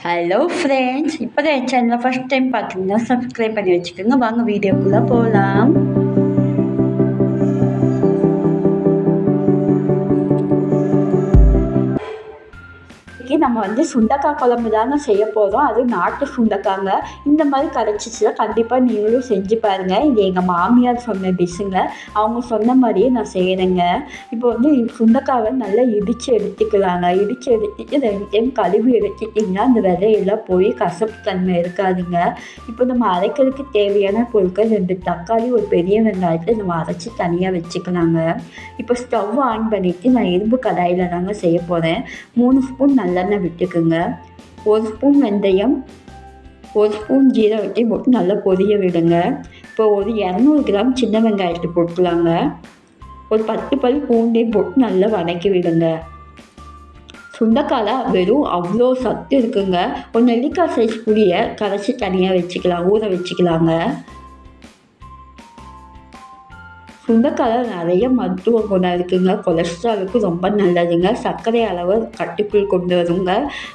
Hello friends இப்போ தான் என் சேனலை ஃபஸ்ட் டைம் பார்க்குறீங்கன்னா சப்ஸ்கிரைப் பண்ணி வச்சுக்கோங்க. வாங்க வீடியோக்குள்ளே போகலாம் நாங்கள் வந்து சுண்டக்காய் குழம்பு தாங்க செய்ய போகிறோம் அது நாட்டு சுண்டக்காங்க. இந்த மாதிரி கிடச்சிச்சுன்னா கண்டிப்பாக நீங்களும் செஞ்சு பாருங்கள் இது எங்கள் மாமியார் சொன்ன டிஷ்ஷுங்க. அவங்க சொன்ன மாதிரியே நான் செய்கிறேங்க இப்போ வந்து சுண்டக்காவை நல்லா இடித்து எடுத்துக்கலாங்க. இடித்து எடுத்துட்டு ரெண்டு டைம் கழுவி எடுத்துட்டிங்கன்னா அந்த விதையெல்லாம் போய் கசப்பு தன்மை இருக்காதுங்க. இப்போ நம்ம அரைக்கிறதுக்கு தேவையான பொருட்கள் ரெண்டு தக்காளி ஒரு பெரிய வெங்காயத்தை நம்ம அரைச்சி தனியாக வச்சுக்கலாங்க. இப்போ ஸ்டவ் ஆன் பண்ணிவிட்டு நான் இரும்பு கடாயில் தாங்க செய்ய போகிறேன் மூணு ஸ்பூன் நல்லெண்ணெய் விட்டுக்குங்க ஒரு ஸ்பூன் வெந்தயம் ஒரு ஸ்பூன் ஜீரகத்தை போட்டு நல்லா பொரிய விடுங்க. இப்போ ஒரு இரநூறு கிராம் சின்ன வெங்காயத்தை போட்டுக்கலாங்க. ஒரு பத்து பல் பூண்டையும் போட்டு நல்லா வதக்கி விடுங்க. சுண்டக்காயில் வெறும் அவ்வளோ சத்து இருக்குங்க. ஒரு நெல்லிக்காய் சைஸ் புளியை கரைச்சி தனியாக வச்சுக்கலாம் ஊற வச்சுக்கலாங்க. சுண்டைக்காயில் நிறைய மருத்துவ குணம் இருக்குதுங்க கொலஸ்ட்ராலுக்கு ரொம்ப நல்லதுங்க. சர்க்கரை அளவு கட்டுக்குள் கொண்டு வருங்க.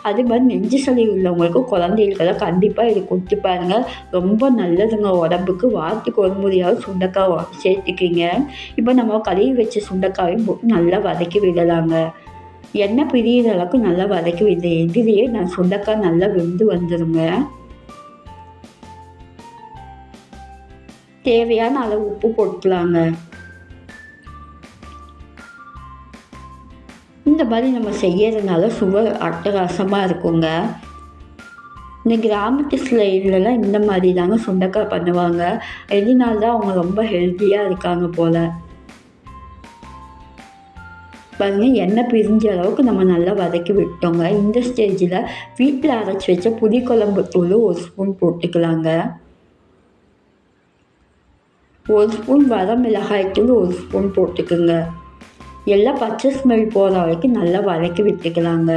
அதே மாதிரி நெஞ்சு சளி உள்ளவங்களுக்கு குழந்தைகளுக்கெல்லாம் கண்டிப்பாக இது கொடுத்து பாருங்கள் ரொம்ப நல்லதுங்க. உடம்புக்கு வாரத்துக்கு ஒரு முறையாவது சுண்டைக்காய் சேர்த்துக்கிங்க. இப்போ நம்ம கழுவி வச்ச சுண்டைக்காயும் நல்லா வதக்கி விடலாங்க. எண்ணெய் பிரியிற அளவுக்கு நல்லா வதக்கி விட எதிரியே நான் சுண்டைக்காய் நல்லா வெந்து வந்துடுங்க தேவையான அளவு உப்பு போட்டுக்கலாங்க. இந்த மாதிரி நம்ம செய்யறதுனால சுவை அட்டகாசமாக இருக்குங்க. இந்த கிராமத்து ஸ்லைட்லலாம் இந்த மாதிரி தாங்க சுண்டக்காய் பண்ணுவாங்க. எதனால தான் அவங்க ரொம்ப ஹெல்த்தியாக இருக்காங்க போல். பாருங்கள் எண்ணெய் பிரிஞ்ச அளவுக்கு நம்ம நல்லா வதக்கி விட்டோங்க. இந்த ஸ்டேஜில் வீட்டில் அரைச்சி வச்ச புளி குழம்பு தூள் ஒரு ஸ்பூன் போட்டுக்கலாங்க. ஒரு ஸ்பூன் வர மிளகாய்த்தூள் ஒரு ஸ்பூன் போட்டுக்குங்க. எல்லாம் பச்சை ஸ்மெல் போகிற வரைக்கும் நல்லா வதக்கி விட்டுக்கலாங்க.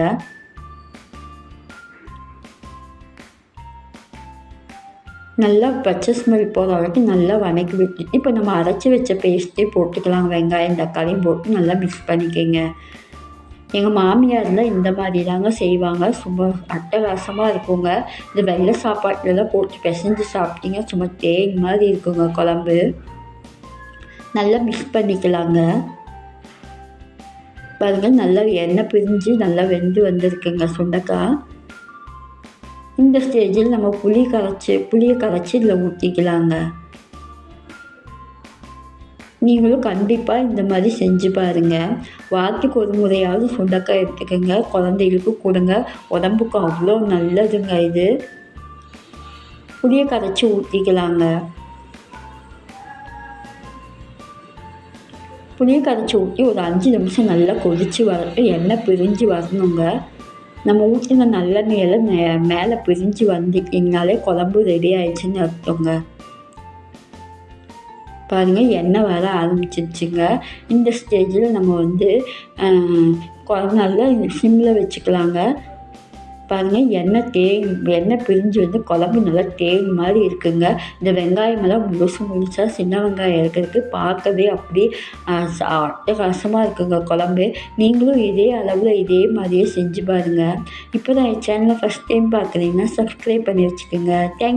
நல்லா பச்சை ஸ்மெல் போகிற வரைக்கும் நல்லா வதக்கி விட்டுட்டு இப்போ நம்ம அரைச்சி வச்ச பேஸ்ட்டே போட்டுக்கலாம். வெங்காயம் தக்காளியும் போட்டு நல்லா மிக்ஸ் பண்ணிக்கோங்க. எங்கள் மாமியார்லாம் இந்த மாதிரி தாங்க செய்வாங்க. சும்மா அட்டகாசமாக இருக்குங்க. இந்த வெள்ளை சாப்பாட்டிலலாம் போட்டு பிசைஞ்சு சாப்பிட்டீங்க. சும்மா தேன் மாதிரி இருக்குங்க குழம்பு. நல்லா மிக்ஸ் பண்ணிக்கலாங்க. பாருங்கள் நல்லா எண்ணெய் பிரிஞ்சு நல்லா வெந்து வந்திருக்குங்க சுண்டக்காய் இந்த ஸ்டேஜில் நம்ம புளி கரைச்சி புளியை கரைச்சி இதில் ஊற்றிக்கலாங்க நீங்களும் கண்டிப்பாக இந்த மாதிரி செஞ்சு பாருங்கள் வாரத்துக்கு ஒரு முறையாவது சுண்டக்காய் எடுத்துக்கோங்க. குழந்தைகளுக்கு கொடுங்க. உடம்புக்கு அவ்வளோ நல்லதுங்க இது. புளிய கரைச்சி ஊற்றிக்கலாங்க புளியை கரைச்சி ஊற்றி ஒரு அஞ்சு நிமிஷம் நல்லா கொதித்து வரட்டும். எண்ணெய் பிரிஞ்சு வரணுங்க. நம்ம ஊற்றின நல்லெண்ணெயெல்லாம் மேலே பிரிஞ்சு வந்துட்டிங்கனாலே குழம்பு ரெடி ஆயிடுச்சுன்னு அர்த்தங்க. பாருங்கள் எண்ணெய் வர ஆரம்பிச்சிருச்சுங்க. இந்த ஸ்டேஜில் நம்ம வந்து நல்லா சிம்மில் வச்சுக்கலாங்க. பாருங்கள் எண்ணெய் தேன் எண்ணெய் பிரிஞ்சு வந்து குழம்பு நல்லா தேன் மாதிரி இருக்குங்க. இந்த வெங்காயமெல்லாம் முழுசு முழுசாக சின்ன வெங்காயம் இருக்கிறதுக்கு பார்க்கவே அப்படி அட்டகாசமாக இருக்குங்க குழம்பு. நீங்களும் இதே அளவில் இதே மாதிரியே செஞ்சு பாருங்கள் இப்போ தான் என் சேனலை ஃபஸ்ட் டைம் பார்க்குறீங்கன்னா சப்ஸ்கிரைப் பண்ணி வச்சுக்கோங்க. தேங்க்